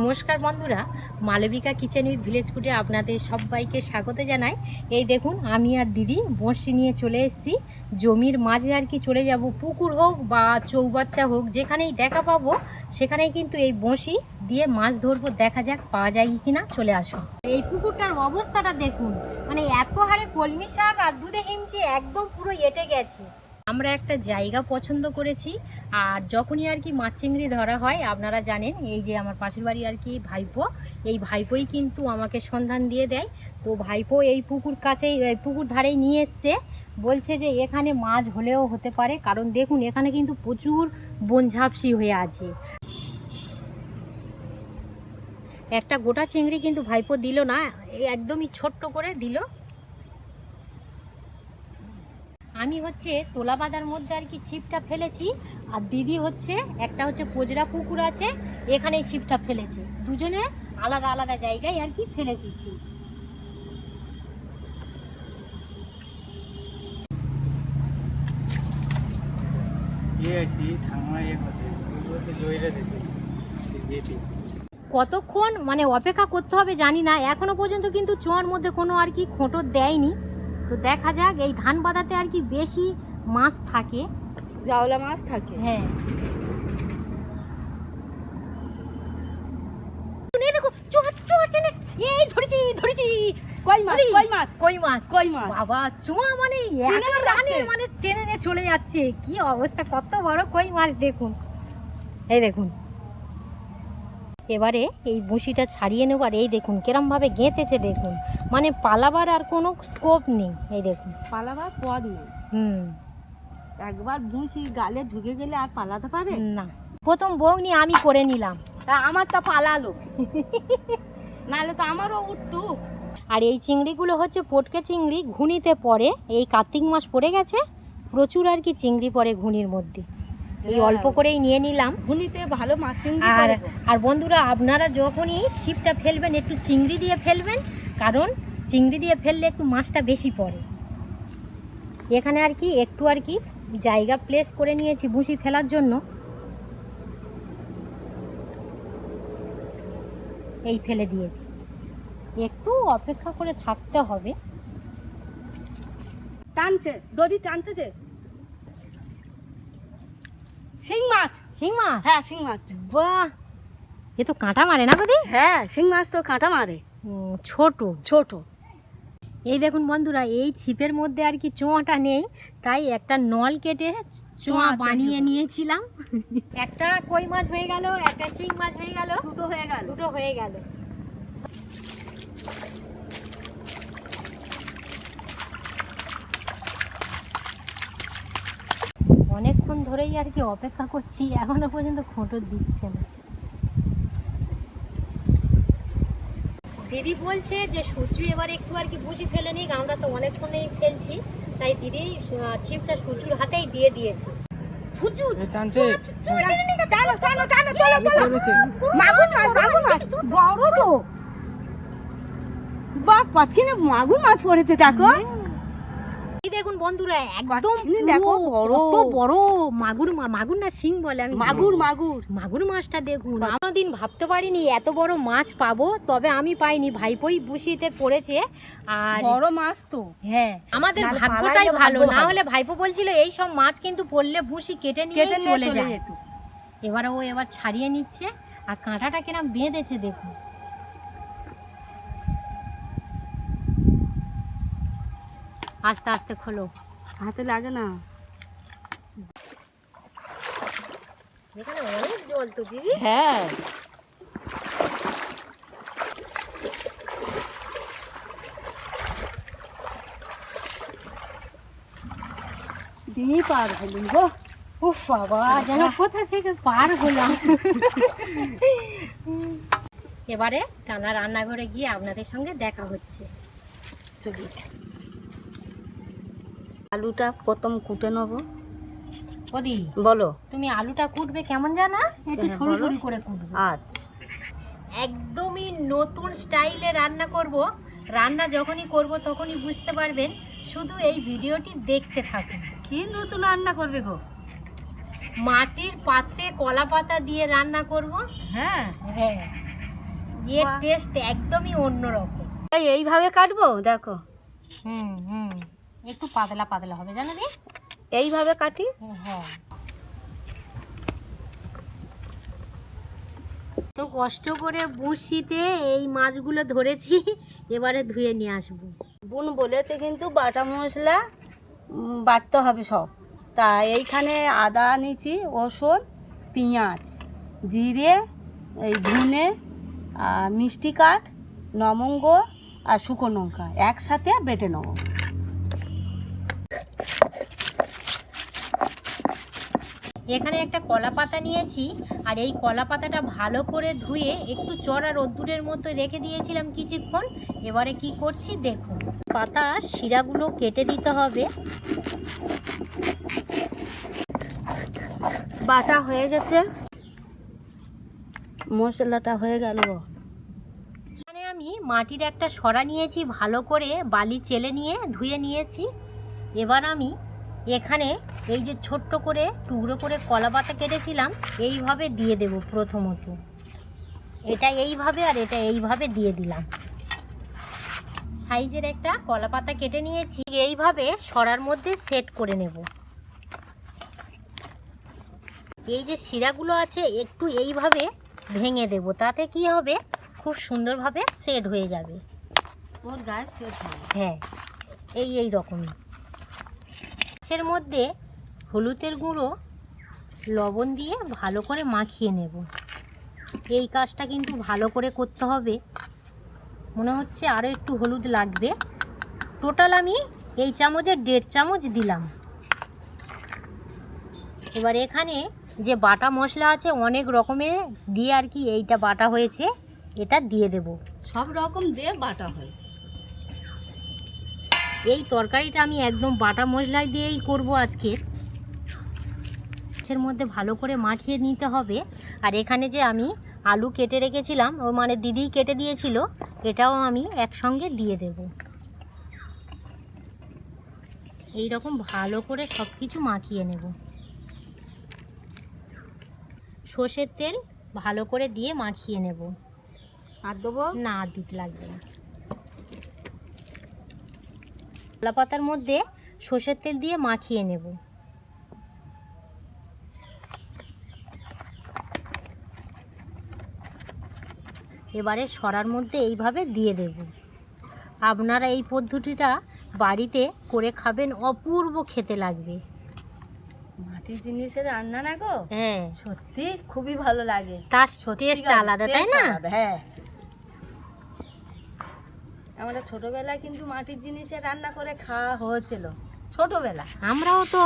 নমস্কার বন্ধুরা, Malavika kitchen with village ফুডে আপনাদের সবাইকে স্বাগত জানাই। এই দেখুন, আমি আর দিদি বঁড়শি নিয়ে চলে এসেছি। জমির মাঝে আর কি চলে যাব, পুকুর হোক বা চৌবাচ্চা হোক, যেখানেই দেখা পাবো, সেখানেই কিন্তু এই বঁড়শি দিয়ে মাছ ধরবো। দেখা যাক, পাওয়া যায় কি না চলে আসুন। এই পুকুরটার অবস্থাটা দেখুন মানে এত হারে কলমি শাক আর দুধে হিমচি একদম পুরো এটে গেছে। আমরা একটা জায়গা পছন্দ করেছি, আর যখনই আর কি মাছ চিংড়ি ধরা হয়, আপনারা জানেন, এই যে আমার পাশের বাড়ি আর কি ভাইপো, এই ভাইপোই কিন্তু আমাকে সন্ধান দিয়ে দেয়। তো ভাইপো এই পুকুর কাছেই, এই পুকুর ধারেই নিয়ে এসছে, বলছে যে এখানে মাছ হলেও হতে পারে, কারণ দেখুন, এখানে কিন্তু প্রচুর বনঝাপসি হয়ে আছে। একটা গোটা চিংড়ি কিন্তু ভাইপো দিল না, একদমই ছোট্ট করে দিল। আমি হচ্ছে তোলা বাঁধার মধ্যে আর কি ছিপটা ফেলেছি আর দিদি হচ্ছে একটা হচ্ছে পোজরা পুকুর আছে এখানেই ছিপটা ফেলেছে। দুজনে আলাদা আলাদা জায়গায় আর কি ফেলেছি ছিপ। ইয়ে ইয়েটি কতক্ষণ মানে অপেক্ষা করতে হবে জানি না এখনও পর্যন্ত কিন্তু চোয়ার মধ্যে কোনো আর কি খোঁটো দেয়নি। তো দেখা যাক এই ধান বাঁধাতে আর কি বেশি মাছ থাকে। জাওলা মাছ থাকে? হ্যাঁ। এই ধরেছি ধরেছি। কই মাছ কই মাছ? কই মাছ? কই মাছ? বাবা চুমা মানে যাচ্ছে। মানে টেনে নিয়ে চলে যাচ্ছে। কি অবস্থা কত বড় কই মাছ দেখুন। এই দেখুন এবারে এই বড়শিটা ছাড়িয়ে নেব আর এই দেখুন কিরম ভাবে গেঁথেছে দেখুন। মানে পালাবার আর কোনো স্কোপ নেই এই দেখুন। পালাবার পথ নেই। হুম। একবার ভুসি গালে ঢুকে গেলে আর পালাতে পারে না। প্রথম বউনি আমি করে নিলাম। তা আমার তো পালালো। নাহলে তো আমারও উঠতো। আর এই চিংড়িগুলো হচ্ছে পটকে চিংড়ি ঘুনিতে পড়ে। এই কার্তিক মাস পড়ে গেছে। প্রচুর আর কি চিংড়ি পড়ে ঘুনির মধ্যে। এই হ্যাঁ। অল্প করেই নিয়ে নিলাম। ভুনিতে ভালো মাছ চিংড়ি আর আর বন্ধুরা আপনারা যখনই ছিপটা ফেলবেন একটু চিংড়ি দিয়ে ফেলবেন কারণ চিংড়ি দিয়ে ফেললে একটু মাছটা বেশি পড়ে। এখানে আর কি একটু আর কি জায়গা প্লেস করে নিয়েছি ভুসি ফেলার জন্য। এই ফেলে দিয়েছি। একটু অপেক্ষা করে থাকতে হবে। টানছে দড়ি টানতেছে? শিং মাছ। শিং মাছ? হ্যাঁ শিং মাছ। বাহ। এ তো কাঁটা মারে না গদি হ্যাঁ শিং মাছ তো কাঁটা মারে। ছোট। ছোট। এই দেখুন বন্ধুরা এই ছিপের মধ্যে আর কি চোঁয়াটা নেই তাই একটা নল কেটে চোঁয়া বানিয়ে নিয়েছিলাম। একটা কই মাছ হয়ে গেল একটা শিং মাছ হয়ে গেল। দুটো হয়ে গেল। দুটো হয়ে গেল। অনেকক্ষণ ধরেই আর কি অপেক্ষা করছি এখনও পর্যন্ত খোঁটো দিচ্ছে না। দিদি বলছে যে সূর্য এবার একটু আর কি বুঝি ফেলে নিক আমরা তো অনেকক্ষণেই ফেলছি তাই দিদি ছিপটা সূর্যুর হাতেই দিয়ে দিয়েছে। মাগুর মাছ পড়েছে দেখো। দেখুন বন্ধুরা একদম দেখো বড়। বড় মাগুর মাগুর না শিং বলে আমি মাগুর মাগুর। মাগুর মাছটা দেখুন দিন ভাবতে পারিনি এত বড় মাছ পাবো তবে আমি পাইনি ভাইপোই বুসিতে পড়েছে আর বড় মাছ তো। হ্যাঁ আমাদের ভাগ্যটাই ভালো। না হলে ভাইপো বলছিল এই সব মাছ কিন্তু পড়লে বুসি কেটে নিয়ে চলে যায়। যেত। এবার ও এবার ছাড়িয়ে নিচ্ছে আর কাঁটাটা কিরম বেঁধেছে দেখুন। আস্তে আস্তে খোলো। হাতে লাগে না। এখানে অনেক জল তো দিদি। হ্যাঁ। পার হলুম গো। উফ বাবা যেন কোথা থেকে পার হলাম। এবারে টানা রান্নাঘরে গিয়ে আপনাদের সঙ্গে দেখা হচ্ছে। চলি আলুটা প্রথম কুটে নেব। ওদি বলো। তুমি আলুটা কুটবে কেমন জানা? একটু হ্যাঁ, সরু সরু করে কুটবে। আচ্ছা। একদমই নতুন স্টাইলে রান্না করব। রান্না যখনই করব তখনই বুঝতে পারবেন শুধু এই ভিডিওটি দেখতে থাকুন। কি নতুন রান্না করবে গো? মাটির পাত্রে কলা পাতা দিয়ে রান্না করব। হ্যাঁ। হ্যাঁ। এর টেস্ট একদমই অন্যরকম। এই এইভাবে কাটবো? দেখো। হুম হুম। একটু পাতলা পাতলা হবে জানো দি? এইভাবে কাটি? হ্যাঁ। তো কষ্ট করে বড়শিতে এই মাছগুলো ধরেছি এবারে ধুয়ে নিয়ে আসব। বোন বলেছে কিন্তু বাটা মশলা বাটতে হবে সব। তা এইখানে আদা নিচ্ছি রসুন পেঁয়াজ জিরে এই ধনে আর মিষ্টি কাঠ লবঙ্গ আর শুকনো লঙ্কা একসাথে বেটে নেব। এখানে একটা কলা পাতা নিয়েছি, আর এই কলা পাতাটা ভালো করে ধুয়ে একটু চড়া রোদ্দুরের মতো রেখে দিয়েছিলাম কিছুক্ষণ। এবারে কি করছি দেখুন। পাতা শিরাগুলো কেটে দিতে হবে। বাটা হয়ে গেছে। মশলাটা হয়ে গেল। এখানে আমি মাটির একটা সরা নিয়েছি, ভালো করে বালি চেলে নিয়ে ধুয়ে নিয়েছি। এবার আমি এখানে এই যে ছোট্ট করে টুকরো করে কলা পাতা কেটেছিলাম এইভাবে দিয়ে দেব প্রথমত। এটা এইভাবে আর এটা এইভাবে দিয়ে দিলাম। সাইজের একটা কলা পাতা কেটে নিয়েছি এইভাবে সরার মধ্যে সেট করে নেব। এই যে শিরাগুলো আছে একটু এইভাবে ভেঙে দেব তাতে কি হবে? খুব সুন্দরভাবে সেট হয়ে যাবে। ওর গায়ে হবে। হ্যাঁ এই এই রকমই। মাছের মধ্যে হলুদের গুঁড়ো, লবণ দিয়ে ভালো করে মাখিয়ে নেব। এই কাজটা কিন্তু ভালো করে করতে হবে। মনে হচ্ছে আরও একটু হলুদ লাগবে। টোটাল আমি এই চামচের দেড় চামচ দিলাম। এবার এখানে যে বাটা মশলা আছে, অনেক রকমের দিয়ে আর কি এইটা বাটা হয়েছে, এটা দিয়ে দেবো। সব রকম দিয়ে বাটা হয়েছে। এই তরকারিটা আমি একদম বাটা মশলা দিয়েই করব আজকে। মাছের মধ্যে ভালো করে মাখিয়ে নিতে হবে। আর এখানে যে আমি আলু কেটে রেখেছিলাম ও মানে দিদি কেটে দিয়েছিল এটাও আমি একসঙ্গে দিয়ে দেব। এই রকম ভালো করে সব কিছু মাখিয়ে নেব। সর্ষের তেল ভালো করে দিয়ে মাখিয়ে নেব। আর দেবো? না আর দিতে লাগবে না। কলা পাতার মধ্যে সর্ষের তেল দিয়ে মাখিয়ে নেব। এবারে সরার মধ্যে এইভাবে দিয়ে দেব। আপনারা এই পদ্ধতিটা বাড়িতে করে খাবেন অপূর্ব খেতে লাগবে। মাটির জিনিসের রান্না না গো? হ্যাঁ। সত্যি খুবই ভালো লাগে। তার টেস্ট আলাদা তাই না? হ্যাঁ। আমরা ছোটবেলায় কিন্তু মাটির জিনিসে রান্না করে খাওয়া হয়েছিল। ছোটবেলা। আমরাও তো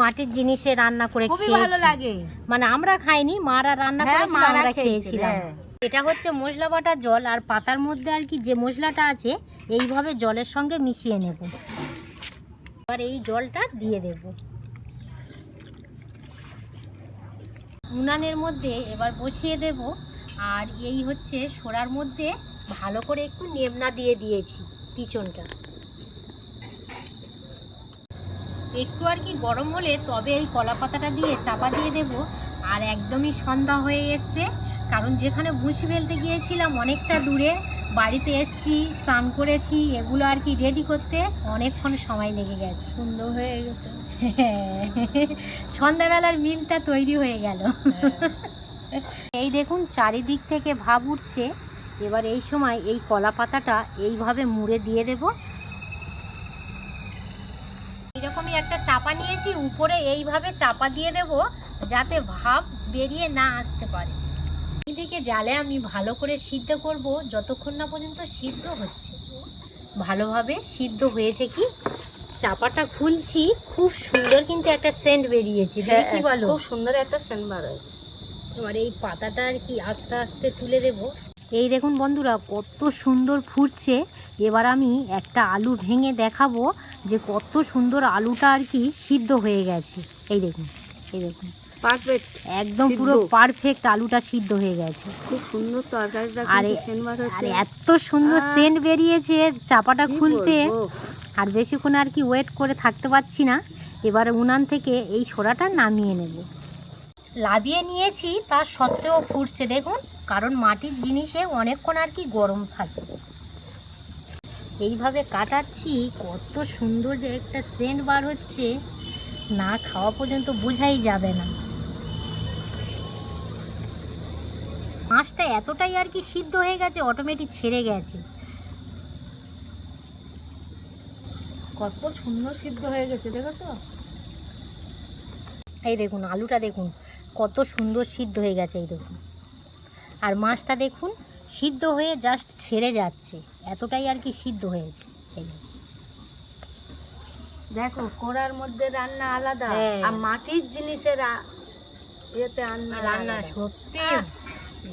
মাটির জিনিসে রান্না করে খুবই ভালো লাগে। মানে আমরা খাইনি মারা রান্না করে করেছিল আমরা খেয়েছিলাম। হ্যাঁ। এটা হচ্ছে মশলা বাটা জল আর পাতার মধ্যে আর কি যে মশলাটা আছে এইভাবে জলের সঙ্গে মিশিয়ে নেব। এবার এই জলটা দিয়ে দেব। উনানের মধ্যে এবার বসিয়ে দেব। আর এই হচ্ছে সোরার মধ্যে ভালো করে একটু নেবনা দিয়ে দিয়েছি পিছনটা একটু আর কি গরম হলে তবে এই কলা পাতাটা দিয়ে চাপা দিয়ে দেব। আর একদমই সন্ধ্যা হয়ে এসছে কারণ যেখানে ভুসি ফেলতে গিয়েছিলাম অনেকটা দূরে বাড়িতে এসছি স্নান করেছি এগুলো আর কি রেডি করতে অনেকক্ষণ সময় লেগে গেছে। সুন্দর হয়ে গেছে। সন্ধ্যাবেলার মিলটা তৈরি হয়ে গেল। এই দেখুন চারিদিক থেকে ভাব উঠছে। এবার এই সময় এই কলা পাতাটা এইভাবে মুড়ে দিয়ে দেব। এরকমই একটা চাপা নিয়েছি উপরে এইভাবে চাপা দিয়ে দেব যাতে ভাব বেরিয়ে না আসতে পারে। এদিকে জালে আমি ভালো করে সিদ্ধ করব যতক্ষণ না পর্যন্ত সিদ্ধ হচ্ছে। ভালোভাবে সিদ্ধ হয়েছে কি? চাপাটা খুলছি খুব সুন্দর কিন্তু একটা সেন্ট বেরিয়েছে দিদি কি বলো? খুব সুন্দর একটা সেন্ট বার হয়েছে এবার এই পাতাটা আর কি আস্তে আস্তে তুলে দেব। এই দেখুন বন্ধুরা কত সুন্দর ফুটছে। এবার আমি একটা আলু ভেঙে দেখাবো যে কত সুন্দর আলুটা আর কি সিদ্ধ হয়ে গেছে। এই দেখুন এই দেখুন। পারফেক্ট একদম পুরো পারফেক্ট আলুটা সিদ্ধ হয়ে গেছে। খুব সুন্দর তরকারিটা আরে, এত সুন্দর সেন্ট বেরিয়েছে চাপাটা খুলতে। আর বেশিক্ষণ আর কি ওয়েট করে থাকতে পারছি না। এবার উনান থেকে এই সোডাটা নামিয়ে নেব। লাভিয়ে নিয়েছি তার সত্ত্বেও ফুটছে দেখুন। কারণ মাটির জিনিসে অনেকক্ষণ আর কি গরম থাকে। এইভাবে কাটাচ্ছি, কত সুন্দর যে একটা সেন্ট বার হচ্ছে, না খাওয়া পর্যন্ত বোঝাই যাবে না। মাছটা এতটাই আর কি সিদ্ধ হয়ে গেছে অটোমেটিক ছেড়ে গেছে। কত সুন্দর সিদ্ধ হয়ে গেছে, দেখেছ? এই দেখুন, আলুটা দেখুন, কত সুন্দর সিদ্ধ হয়ে গেছে, এই দেখুন। আর মাছটা দেখুন সিদ্ধ হয়ে জাস্ট ছেড়ে যাচ্ছে। এতটাই আর কি সিদ্ধ হয়েছে। দেখো কোড়ার মধ্যে রান্না আলাদা হ্যাঁ। আর মাটির জিনিসের ইয়েতে রান্না রান্না সত্যি।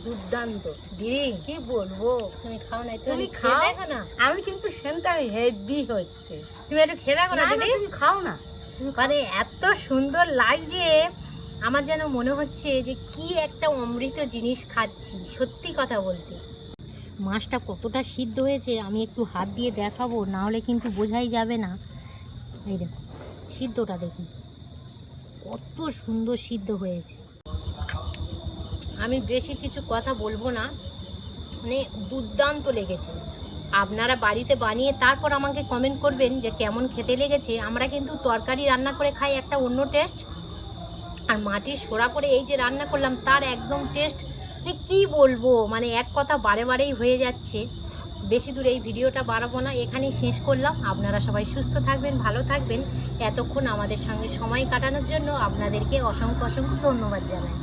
দুর্দান্ত। দিদি কি বলব? তুমি খাও না তুমি খাও। না। আমি কিন্তু সেন্টার হেভি হচ্ছে। তুমি একটু খেয়ে দেখো না দিদি। তুমি খাও না। মানে এত সুন্দর লাগছে। আমার যেন মনে হচ্ছে যে কি একটা অমৃত জিনিস খাচ্ছি, সত্যি কথা বলতে। মাছটা কতটা সিদ্ধ হয়েছে আমি একটু হাত দিয়ে দেখাবো, না হলে কিন্তু বোঝাই যাবে না। এই দেখুন সিদ্ধটা দেখুন। কত সুন্দর সিদ্ধ হয়েছে। আমি বেশি কিছু কথা বলব না মানে দুর্দান্ত লেগেছে। আপনারা বাড়িতে বানিয়ে তারপর আমাকে কমেন্ট করবেন যে কেমন খেতে লেগেছে। আমরা কিন্তু তরকারি রান্না করে খাই একটা অন্য টেস্ট আর মাটির সোড়া করে এই যে রান্না করলাম, তার একদম টেস্ট মানে কি বলব? মানে এক কথা বারে বারেই হয়ে যাচ্ছে। বেশি দূর এই ভিডিওটা বাড়াবো না, এখানেই শেষ করলাম। আপনারা সবাই সুস্থ থাকবেন, ভালো থাকবেন। এতক্ষণ আমাদের সঙ্গে সময় কাটানোর জন্য আপনাদেরকে অসংখ্য অসংখ্য ধন্যবাদ জানাই।